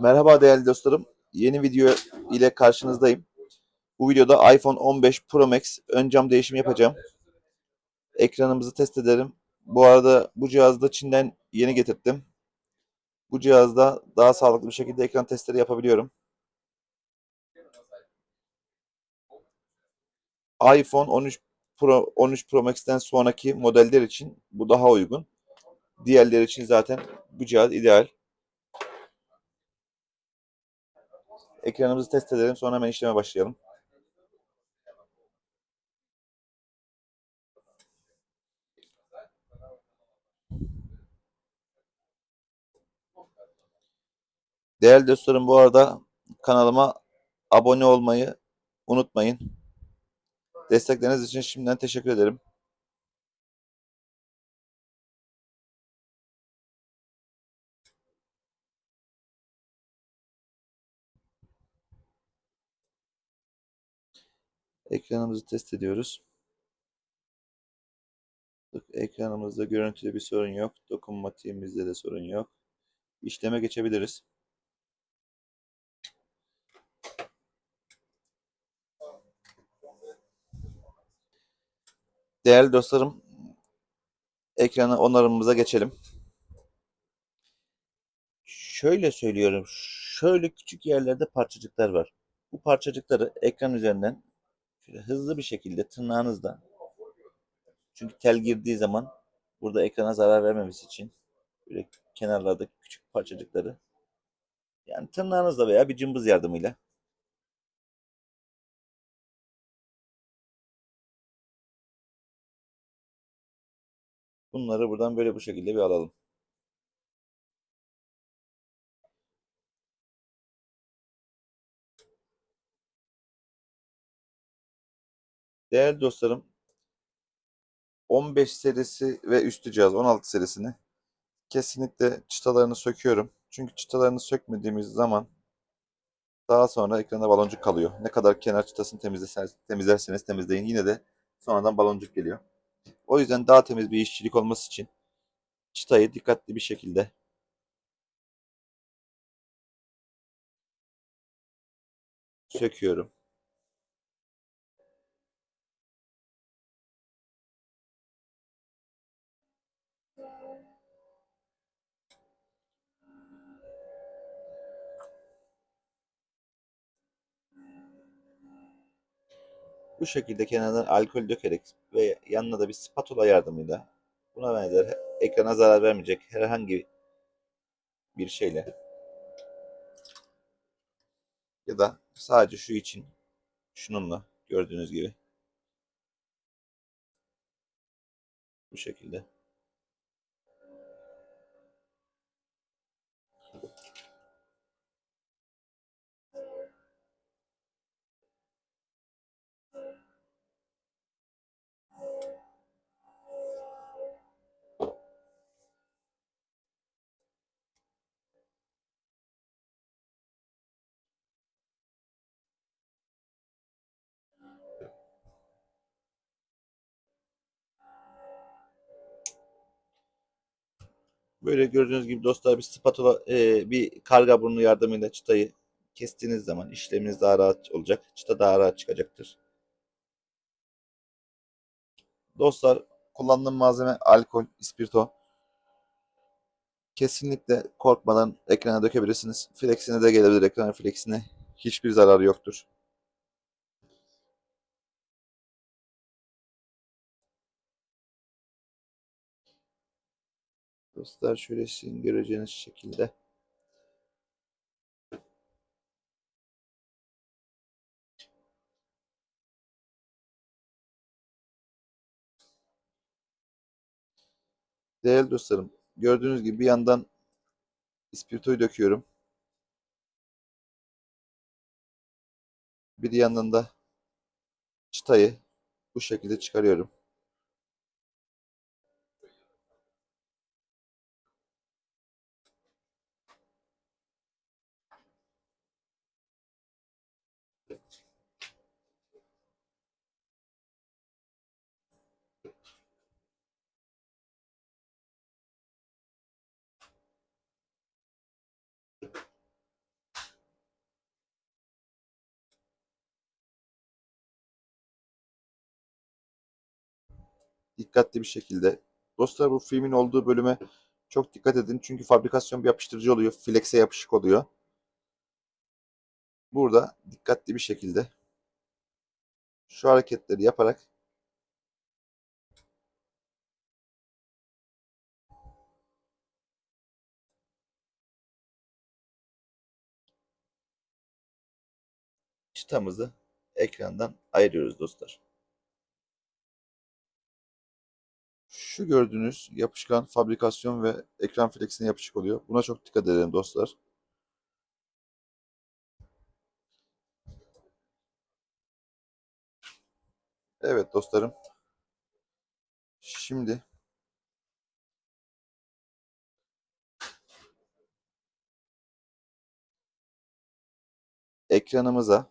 Merhaba değerli dostlarım. Yeni video ile karşınızdayım. Bu videoda iPhone 15 Pro Max ön cam değişimi yapacağım. Ekranımızı test ederim. Bu arada bu cihazı da Çin'den yeni getirttim. Bu cihazda daha sağlıklı bir şekilde ekran testleri yapabiliyorum. iPhone 13 Pro 13 Pro Max'ten sonraki modeller için bu daha uygun. Diğerleri için zaten bu cihaz ideal. Ekranımızı test edelim. Sonra hemen işleme başlayalım. Değerli dostlarım bu arada kanalıma abone olmayı unutmayın. Destekleriniz için şimdiden teşekkür ederim. Ekranımızı test ediyoruz. Ekranımızda görüntüde bir sorun yok. Dokunmatiğimizde de sorun yok. İşleme geçebiliriz. Değerli dostlarım, ekranı onarımımıza geçelim. Şöyle söylüyorum, şöyle küçük yerlerde parçacıklar var. Bu parçacıkları ekran üzerinden şöyle hızlı bir şekilde tırnağınızla çünkü tel girdiği zaman burada ekrana zarar vermemesi için böyle kenarlardaki küçük parçacıkları yani tırnağınızla veya bir cımbız yardımıyla bunları buradan böyle bu şekilde bir alalım. Değerli dostlarım 15 serisi ve üstü cihaz 16 serisini kesinlikle çıtalarını söküyorum. Çünkü çıtalarını sökmediğimiz zaman daha sonra ekranda baloncuk kalıyor. Ne kadar kenar çıtasını temizlerseniz, temizleyin yine de sonradan baloncuk geliyor. O yüzden daha temiz bir işçilik olması için çıtayı dikkatli bir şekilde söküyorum. Bu şekilde kenarından alkol dökerek ve yanına da bir spatula yardımıyla buna benzer ekrana zarar vermeyecek herhangi bir şeyle ya da sadece şu için şununla gördüğünüz gibi bu şekilde Böyle gördüğünüz gibi dostlar bir spatula, e, bir karga burnu yardımıyla çıtayı kestiğiniz zaman işleminiz daha rahat olacak. Çıta daha rahat çıkacaktır. Dostlar kullandığım malzeme alkol, ispirto. Kesinlikle korkmadan ekrana dökebilirsiniz. Flexine de gelebilir ekran flexine. Hiçbir zararı yoktur. Dostlar şöyle sizin göreceğiniz şekilde. Değerli dostlarım, gördüğünüz gibi bir yandan ispirtoyu döküyorum. Bir yandan da çıtayı bu şekilde çıkarıyorum. Dikkatli bir şekilde. Dostlar bu filmin olduğu bölüme çok dikkat edin. Çünkü fabrikasyon bir yapıştırıcı oluyor. Flex'e yapışık oluyor. Burada dikkatli bir şekilde şu hareketleri yaparak çıtamızı ekrandan ayırıyoruz dostlar. Şu gördüğünüz yapışkan fabrikasyon ve ekran flexine yapışık oluyor. Buna çok dikkat edelim dostlar. Evet dostlarım. Şimdi ekranımıza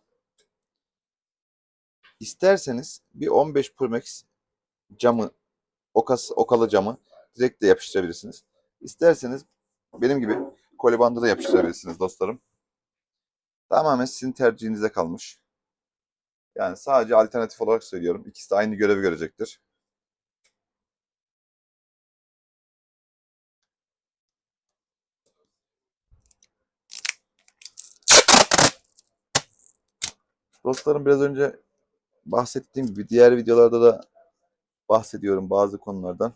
isterseniz bir 15 Pro Max camı okas, okalı camı direkt de yapıştırabilirsiniz. İsterseniz benim gibi koli bandı da yapıştırabilirsiniz dostlarım. Tamamen sizin tercihinize kalmış. Yani sadece alternatif olarak söylüyorum. İkisi de aynı görevi görecektir. Dostlarım biraz önce bahsettiğim gibi diğer videolarda da bahsediyorum bazı konulardan.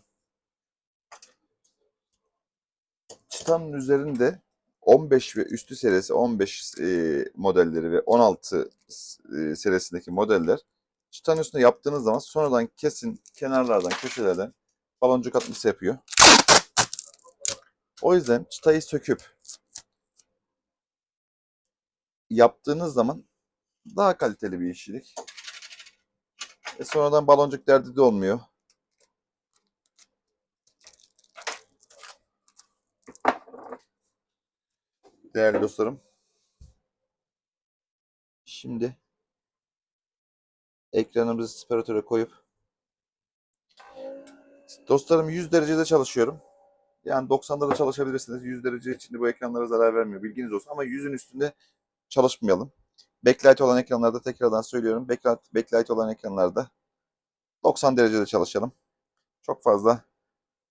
Çıtanın üzerinde 15 ve üstü serisi 15 e, modelleri ve 16 e, serisindeki modeller çıtanın üstüne yaptığınız zaman sonradan kesin kenarlardan köşelerden baloncuk atması yapıyor. O yüzden çıtayı söküp yaptığınız zaman daha kaliteli bir işçilik. E sonradan baloncuk derdi de olmuyor. Değerli dostlarım. Şimdi ekranımızı spiratöre koyup dostlarım 100 derecede çalışıyorum. Yani 90'da da çalışabilirsiniz. 100 derece içinde bu ekranlara zarar vermiyor. Bilginiz olsun ama 100'ün üstünde çalışmayalım. Backlight olan ekranlarda tekrardan söylüyorum. Backlight, backlight olan ekranlarda 90 derecede çalışalım. Çok fazla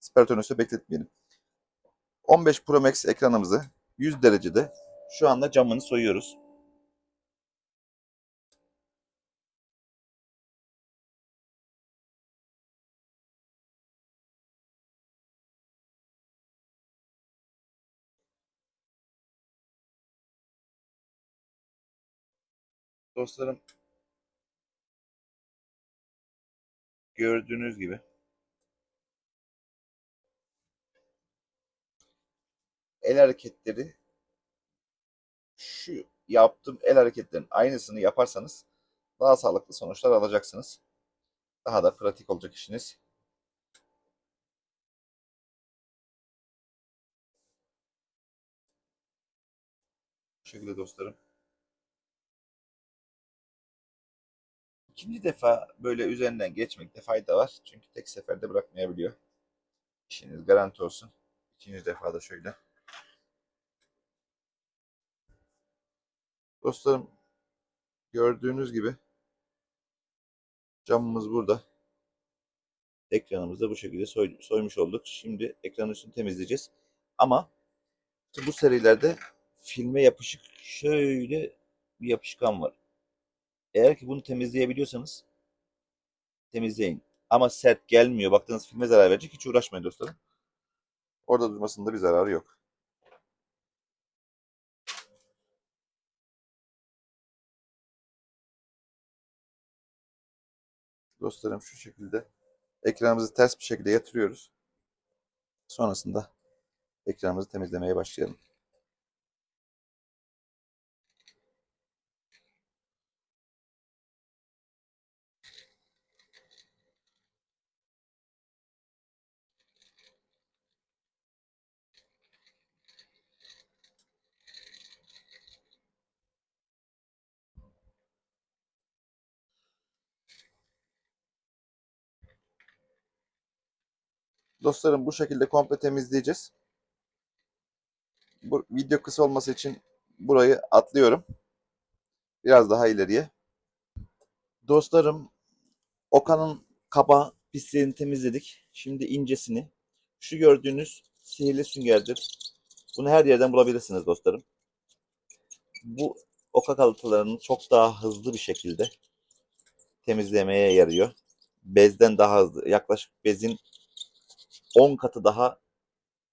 spiratörünüzü bekletmeyelim. 15 Pro Max ekranımızı 100 derecede şu anda camını soyuyoruz. Dostlarım gördüğünüz gibi el hareketleri şu yaptığım el hareketlerinin aynısını yaparsanız daha sağlıklı sonuçlar alacaksınız. Daha da pratik olacak işiniz. Bu şekilde dostlarım. İkinci defa böyle üzerinden geçmekte fayda var. Çünkü tek seferde bırakmayabiliyor. İşiniz garanti olsun. İkinci defa da şöyle. Dostlarım gördüğünüz gibi camımız burada. Ekranımızı da bu şekilde soy, soymuş olduk. Şimdi ekranın üstünü temizleyeceğiz. Ama bu serilerde filme yapışık şöyle bir yapışkan var. Eğer ki bunu temizleyebiliyorsanız temizleyin. Ama sert gelmiyor. Baktığınız filme zarar verecek. Hiç uğraşmayın dostlarım. Orada durmasında bir zararı yok. Dostlarım şu şekilde ekranımızı ters bir şekilde yatırıyoruz. Sonrasında ekranımızı temizlemeye başlayalım. Dostlarım bu şekilde komple temizleyeceğiz. Bu video kısa olması için burayı atlıyorum. Biraz daha ileriye. Dostlarım Okan'ın kaba pisliğini temizledik. Şimdi incesini. Şu gördüğünüz sihirli süngerdir. Bunu her yerden bulabilirsiniz dostlarım. Bu oka kalıntılarını çok daha hızlı bir şekilde temizlemeye yarıyor. Bezden daha hızlı. Yaklaşık bezin 10 katı daha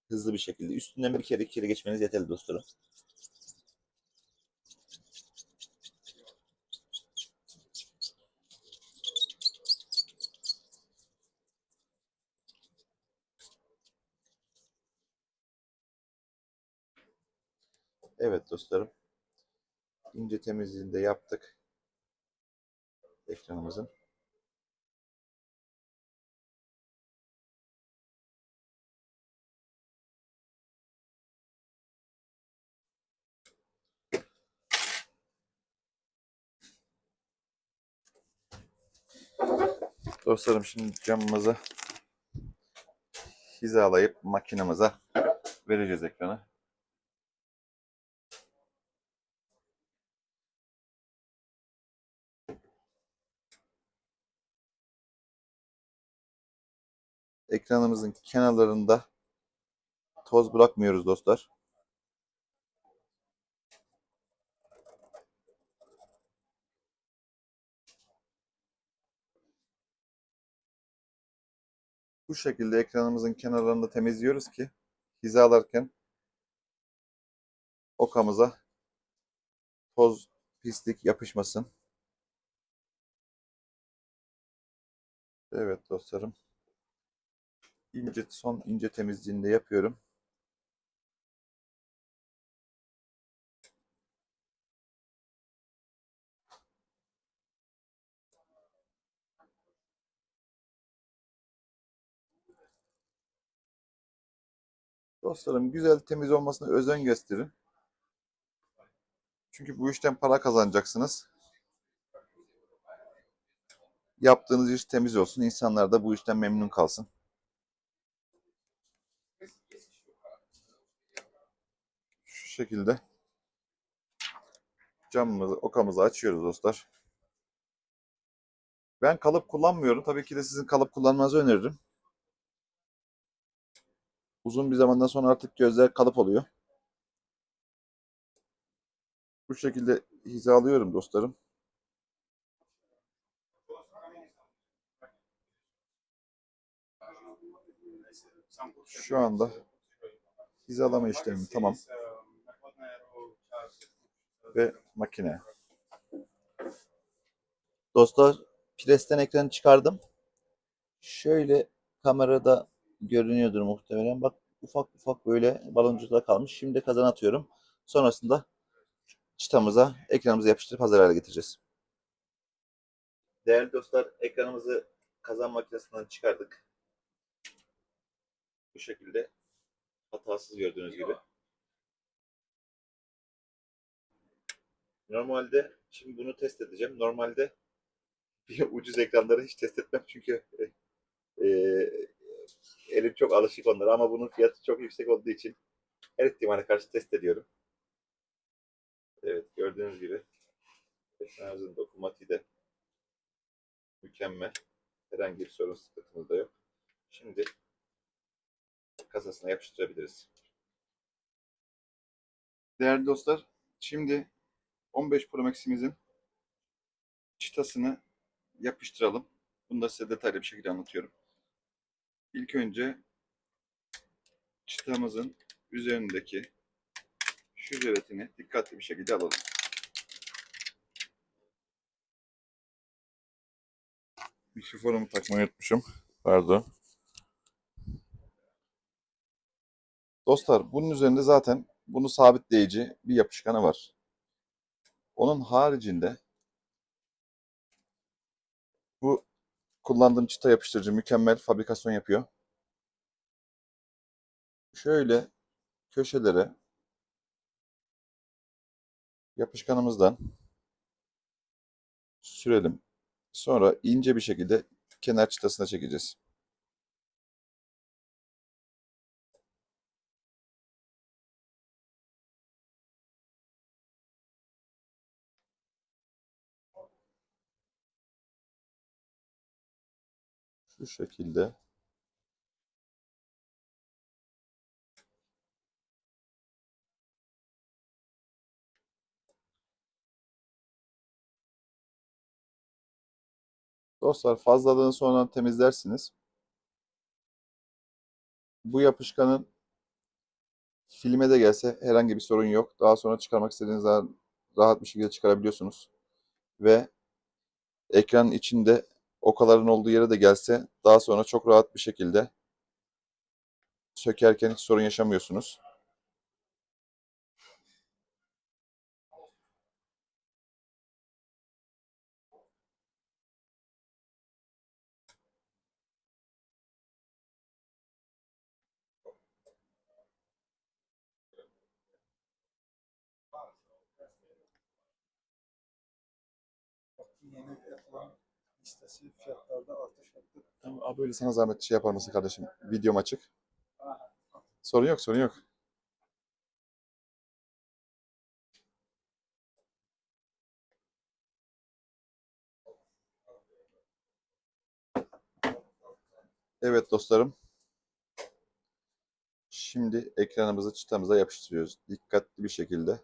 hızlı bir şekilde. Üstünden bir kere iki kere geçmeniz yeterli dostlarım. Evet dostlarım. İnce temizliğini de yaptık. Ekranımızın. Dostlarım şimdi camımızı hizalayıp makinemize vereceğiz ekranı. Ekranımızın kenarlarında toz bırakmıyoruz dostlar. Bu şekilde ekranımızın kenarlarını temizliyoruz ki hizalarken okamıza toz, pislik yapışmasın. Evet dostlarım. İnce, son ince temizliğini de yapıyorum. Dostlarım güzel temiz olmasına özen gösterin. Çünkü bu işten para kazanacaksınız. Yaptığınız iş temiz olsun. İnsanlar da bu işten memnun kalsın. Şu şekilde camımızı, okamızı açıyoruz dostlar. Ben kalıp kullanmıyorum. Tabii ki de sizin kalıp kullanmanızı öneririm. Uzun bir zamandan sonra artık gözler kalıp oluyor. Bu şekilde hizalıyorum dostlarım. Şu anda hizalama işlemi tamam. Ve makine. Dostlar presten ekranı çıkardım. Şöyle kamerada görünüyordur muhtemelen. Bak ufak ufak böyle baloncuklar kalmış. Şimdi kazan atıyorum. Sonrasında çıtamıza ekranımızı yapıştırıp hazır hale getireceğiz. Değerli dostlar ekranımızı kazan makinesinden çıkardık. Bu şekilde hatasız gördüğünüz gibi. Normalde şimdi bunu test edeceğim. Normalde ucuz ekranları hiç test etmem çünkü e, elim çok alışık onlara ama bunun fiyatı çok yüksek olduğu için her ihtimale karşı test ediyorum. Evet gördüğünüz gibi ekranımızın dokunmatiği de mükemmel. Herhangi bir sorun sıkıntımız da yok. Şimdi kasasına yapıştırabiliriz. Değerli dostlar, şimdi 15 Pro Max'imizin çıtasını yapıştıralım. Bunu da size detaylı bir şekilde anlatıyorum. İlk önce çıtamızın üzerindeki şu jelatini dikkatli bir şekilde alalım. Mikrofonumu takmayı unutmuşum. Pardon. Dostlar bunun üzerinde zaten bunu sabitleyici bir yapışkanı var. Onun haricinde bu kullandığım çıta yapıştırıcı mükemmel fabrikasyon yapıyor. Şöyle köşelere yapışkanımızdan sürelim. Sonra ince bir şekilde kenar çıtasına çekeceğiz. Şu şekilde. Dostlar fazlalığını sonradan temizlersiniz. Bu yapışkanın filme de gelse herhangi bir sorun yok. Daha sonra çıkarmak istediğiniz zaman rahat bir şekilde çıkarabiliyorsunuz. Ve ekranın içinde okaların olduğu yere de gelse daha sonra çok rahat bir şekilde sökerken hiç sorun yaşamıyorsunuz. Listesi fiyatlarda artış yaptı. Tamam, abi böyle sana zahmet şey yapar mısın kardeşim? Videom açık. Sorun yok, sorun yok. Evet dostlarım. Şimdi ekranımızı çıtamıza yapıştırıyoruz. Dikkatli bir şekilde.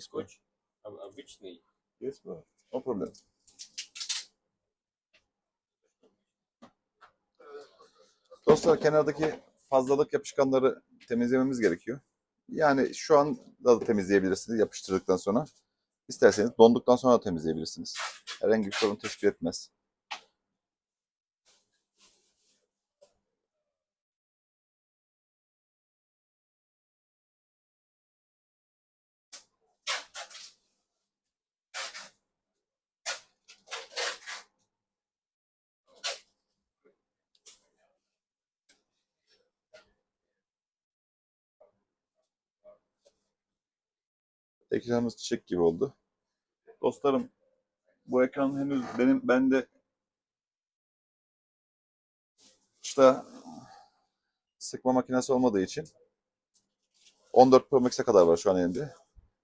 Скотч об- обычный. Yes, bro. No problem. Dostlar kenardaki fazlalık yapışkanları temizlememiz gerekiyor. Yani şu an da temizleyebilirsiniz yapıştırdıktan sonra. İsterseniz donduktan sonra da temizleyebilirsiniz. Herhangi bir sorun teşkil etmez. Ekranımız çiçek gibi oldu. Dostlarım bu ekran henüz benim bende çıta sıkma makinesi olmadığı için 14 Pro Max'e kadar var şu an elimde.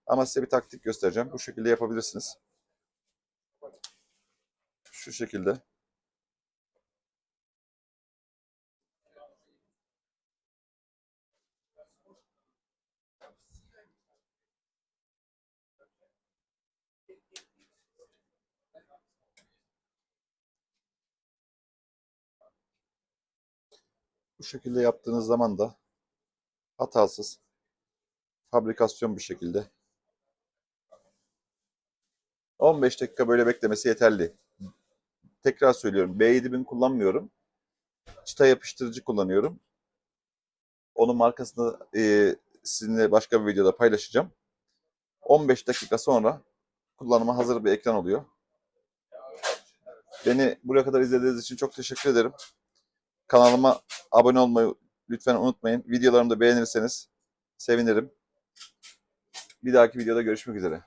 Ama size bir taktik göstereceğim. Bu şekilde yapabilirsiniz. Şu şekilde. Şekilde yaptığınız zaman da hatasız, fabrikasyon bir şekilde 15 dakika böyle beklemesi yeterli. Tekrar söylüyorum. B7000 kullanmıyorum. Çıta yapıştırıcı kullanıyorum. Onun markasını e, sizinle başka bir videoda paylaşacağım. 15 dakika sonra kullanıma hazır bir ekran oluyor. Beni buraya kadar izlediğiniz için çok teşekkür ederim. Kanalıma abone olmayı lütfen unutmayın. Videolarımı da beğenirseniz sevinirim. Bir dahaki videoda görüşmek üzere.